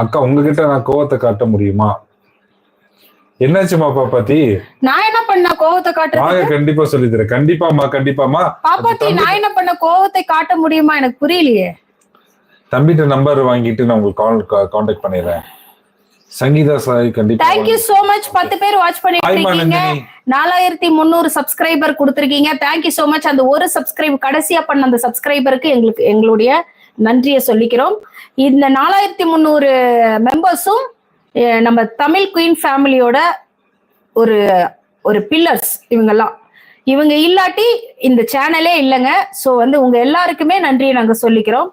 அக்கா உங்ககிட்ட நான் கோவத்தை காட்ட முடியுமா? என்னாச்சுமா பாப்பாத்தி? நான் என்ன பண்ண? கோவத்தை காட்டுறது வாங்க கண்டிப்பா சொல்லி தரேன் கண்டிப்பாமா கண்டிப்பாமா பாப்பாத்தி நான் என்ன பண்ண? கோவத்தை காட்ட முடியுமா? எனக்கு புரியலையே. தம்பிட்ட நம்பர் வாங்கிட்டு நான் உங்களுக்கு கான்டாக்ட் பண்ணிடுறேன். சங்கீதா சாய் கண்டிப்பா தேங்க்யூ சோ மச் பத்து பேர் வாட்ச் பண்ணிட்டு இருக்கீங்க. நாலாயிரத்தி முந்நூறு சப்ஸ்கிரைபர் கொடுத்துருக்கீங்க. தேங்க்யூ சோ மச் அந்த ஒரு சப்ஸ்கிரைப் கடைசியா பண்ண அந்த சப்ஸ்கிரைபருக்கு எங்களுக்கு எங்களுடைய நன்றியை சொல்லிக்கிறோம். இந்த நாலாயிரத்தி முந்நூறு மெம்பர்ஸும் நம்ம தமிழ் குயின் ஃபேமிலியோட ஒரு ஒரு பில்லர்ஸ் இவங்கெல்லாம். இவங்க இல்லாட்டி இந்த சேனலே இல்லைங்க. ஸோ வந்து உங்க எல்லாருக்குமே நன்றியை நாங்க சொல்லிக்கிறோம்.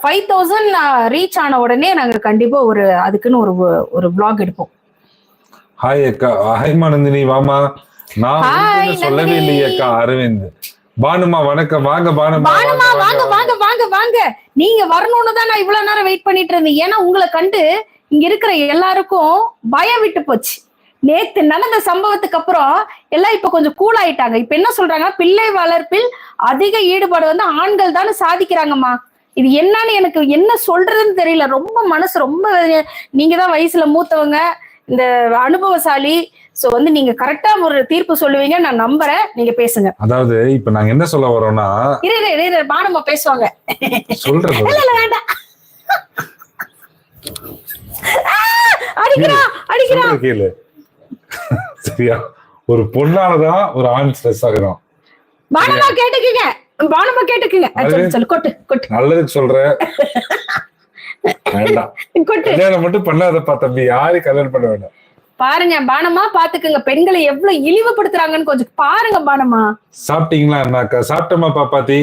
ஃபைவ் தௌசண்ட் ரீச் ஆன உடனே நாங்க கண்டிப்பா ஒரு அதுக்குன்னு ஒரு ஒரு vlog எடுப்போம். ஹாய் அக்கா. ஹாய்மா நந்தினி வாமா நான் சொல்லவே நந்தினி. இல்லையே அக்கா. அரவிந்த். பானுமா வணக்கம். வாங்க பானுமா வாங்க வாங்க வாங்க. வாங்க நீங்க வரணும்னு தான் நான் இவ்வளவு நேரம் வெயிட் பண்ணிட்டு இருந்தேன். ஏன்னா உங்களை கண்டு இங்க இருக்கிற எல்லாருக்கும் பயம் விட்டு போச்சு. நேத்து நடந்த சம்பவத்துக்கு அப்புறம் எல்லாம் இப்ப கொஞ்சம் கூல் ஆயிட்டாங்க. இப்ப என்ன சொல்றாங்க பிள்ளை வளர்ப்பில் அதிக ஈடுபாடு வந்து ஆண்கள் தானே சாதிக்கிறாங்கம்மா. இது என்னன்னு எனக்கு என்ன சொல்றதுன்னு தெரியல. ரொம்ப மனசு ரொம்ப நீங்க தான் வயசுல மூத்தவங்க. இந்த அனுபவசாலி சோ வந்து நீங்க கரெக்டா ஒரு தீர்ப்பு சொல்லுவீங்க நான் நம்புறேன். நீங்க பேசுங்க. அதாவது இப்ப நாங்க என்ன சொல்ல வரோம்னா இரு இரு, பானம்மா பேசுவாங்க. சொல்றது இல்ல வேண்டாம். அடிக்கிறான் சொல்றது கேளு சரியா? ஒரு பொண்ணாலதான் ஒரு ஆண் ஸ்ட்ரெஸ் ஆகுறான் பானம்மா கேட்டுக்குங்க. பானம்மா கேட்டுக்குங்க. சொல்லு கொட்டு கொட்டு. நல்லதுக்கு சொல்ற வேண்டாம். கல்யாணம் மட்டும் பண்ணாதப்பா தம்பி. யாரையும் கல்யாணம் பண்ண வேண்டாம் பாருங்க பானம்மா பாத்துக்குங்க. பெண்களை எவ்வளவு இழிவுபடுத்துறாங்கன்னு கொஞ்சம் பாருங்க பானம்மா. சாப்பிட்டீங்களா அண்ணாக்கா? சாப்பிட்டோமா பாப்பாத்தி?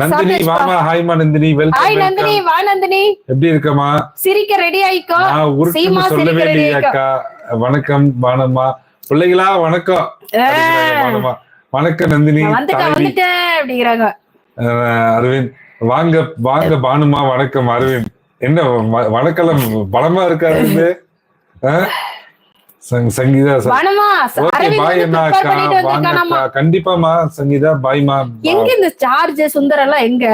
நந்தினி. வாமா. ஹாய்மா நந்தினி. Hi welcome Nandini. வா நந்தினி. எப்படி இருக்கமா சிரிக்க ரெடி ஆயிக்கோ. நான் இல்லையே ready அக்கா. வணக்கம் பானம்மா. பிள்ளைகளா வணக்கம். பானம்மா. வணக்கம் நந்தினி. வந்துட்டேன் அப்படிங்கிறாங்க. அரவிந்த். வாங்க வாங்க பானுமா வணக்கம் அரவிந்த். என்ன வ- வணக்கம் பலமா இருக்கா அரவிந்த் அஹ்? சங்- சங்கீதா கண்டிப்பாமா சங்கீதா பாய்மா எங்க இந்த சார்ஜ் சுந்தர் எல்லாம் எங்க?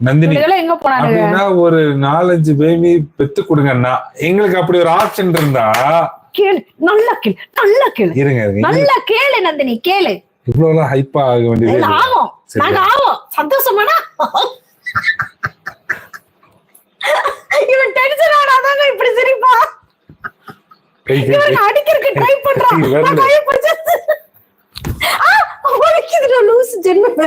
நந்தினி. எங்க அப்படின்னா ஒரு நாலஞ்சு பேபி பெத்து கொடுங்கண்ணா எங்களுக்கு அப்படி ஒரு ஆப்ஷன் இருந்தா கேளு நல்லா கேளு நல்லா கேளு. இருங்க நல்லா கேளு நந்தினி கேளு. இவ்வளவு ஹைப்பா ஆக வேண்டியது. ஆகும். நாங்க சந்தோஷமானா கை கை இவன் கை. அடிக்கிறதுக்கு ட்ரை பண்றான். கை வரல. நான் கையை பிடிச்சு ஆ, வலிக்குதுடா, லூசு ஜென்மமே.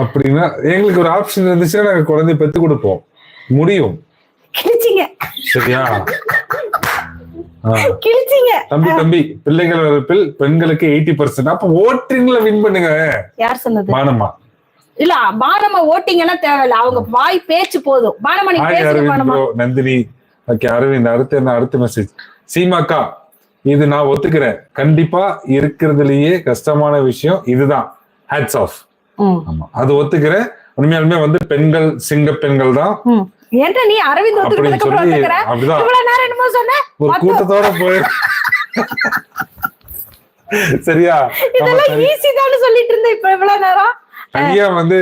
அப்படின்னா எங்களுக்கு ஒரு ஆப்ஷன் இருந்துச்சுன்னா நாங்க குழந்தை பெத்து கொடுப்போம். முடியும். கிழிச்சிங்க. சரியா. கிழிச்சிங்க. தம்பி தம்பி பிள்ளைகள் வகுப்பில் பெண்களுக்கு எயிட்டி பர்சன்ட் அப்ப ஓட்டிங்ல வின் பண்ணுங்க? யார் சொன்னது? மானம்மா இல்ல பானமா ஓட்டிங்கன்னா தேவையில்ல. அவங்க வாய் பேச்சு போதும். பானமா நீ ஹாய் பேசுங்க நந்தினி. ஓகே அரவிந்த் அடுத்து என்ன? அடுத்த மெசேஜ் சீமாக்கா இது நான் ஒத்துக்கிறேன். கண்டிப்பா இருக்கிறதுலயே கஷ்டமான விஷயம் இதுதான். ஹேட்ஸ் ஆஃப் ஆமா. அது ஒத்துக்கிறேன். உண்மையாலுமே வந்து பெண்கள் சிங்க பெண்கள் தான். ஏன்டா நீ அரவிந்த் அப்படின்னு ஒத்துக்கிட்டதுக்கு அப்புறம் ஒத்துக்கிற? இவ்வளவு நேரம் என்னமோ சொன்ன? ஒரு கூட்டத்தோட போய் சரியா? இதெல்லாம் ஈஸி தான் சொல்லிட்டு இருந்தேன் இப்ப இவ்வளவு நேரம். தனியா வந்து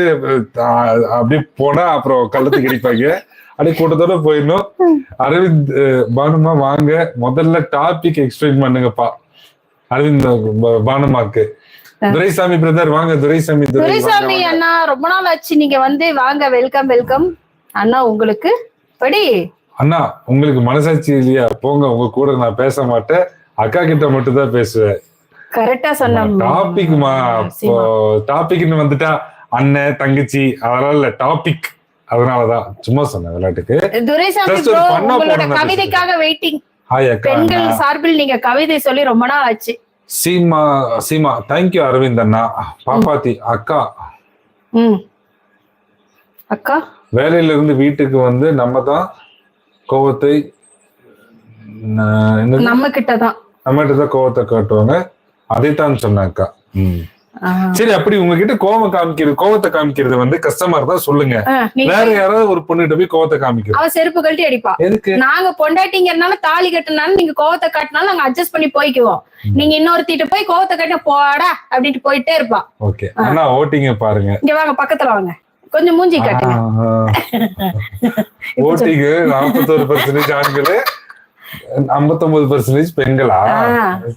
அப்படியே போனா அப்புறம் கள்ளத்து கிடைப்பாங்க அப்படியே கூட்டத்தோட போயிடணும். அரவிந்த் பானுமா வாங்க. முதல்ல டாபிக் எக்ஸ்பிளைன் பண்ணுங்கப்பா. அரவிந்த் பானுமாக்கு. துரைசாமி பிரதர் வாங்க. துரைசாமி துரைசாமி. அண்ணா ரொம்ப நாள் ஆச்சு. நீங்க வந்து வாங்க. வெல்கம் வெல்கம் அண்ணா உங்களுக்கு? படி அண்ணா உங்களுக்கு மனசாட்சி இல்லையா? போங்க. உங்க கூட நான் பேச மாட்டேன். அக்கா கிட்ட மட்டும் தான் பேசுவேன். கரெக்டா சொன்ன டாபிக்மா இப்போ டாபிக்னு வந்துட்டா அண்ணன் தங்கச்சி அதெல்லாம் இல்ல டாபிக் அதனாலதான் சும்மா சொன்னேன் விளையாட்டுக்கு. துரைசாமி தான் கவிதைக்காக வெயிட்டிங் பெண்கள். சார்பில் நீங்க கவிதை சொல்லி ரொம்ப நாள் ஆச்சு. சீமா சீமா தேங்க்யூ அரவிந்த் அண்ணா. பாப்பாத்தி அக்கா. அக்கா? வேலையில இருந்து வீட்டுக்கு வந்து நம்ம தான் கோவத்தை ந- என்னது? நம்ம கிட்டதான் நம்மகிட்ட தான் கோவத்தை காட்டுவாங்க. அதைத்தான். ஆ. சரி அப்படி உங்ககிட்ட கோவம் காமிக்கிறது கோவத்தை காமிக்கிறது வந்து கஷ்டமா இருந்தா சொல்லுங்க. வேற யாராவது ஒரு பொண்ணுகிட்ட போய் கோவத்தை காமிக்கிறது அவ செருப்பு கழட்டி அடிப்பா. எதுக்கு? நாங்க பொண்டாட்டிங்கிறனால தாலி கட்டினாலும் நீங்க கோவத்தை காட்டினாலும் நாங்க அட்ஜஸ்ட் பண்ணி போய்க்குவோம். நீங்க இன்னொருத்திட்ட போய் கோவத்தை கட்டின போடா அப்படின்ட்டு போயிட்டே இருப்பா. ஓகே. அண்ணா ஓட்டிங்க பாருங்க. இங்க வாங்க பக்கத்துல வாங்க. கொஞ்சம் மூஞ்சி காட்டுங்க. ஓட்டிங்கு நாற்பத்தோரு பர்சன்டேஜ் ஆண்களு ஐம்பத்தொன்பது பர்சன்டேஜ் பெண்களா.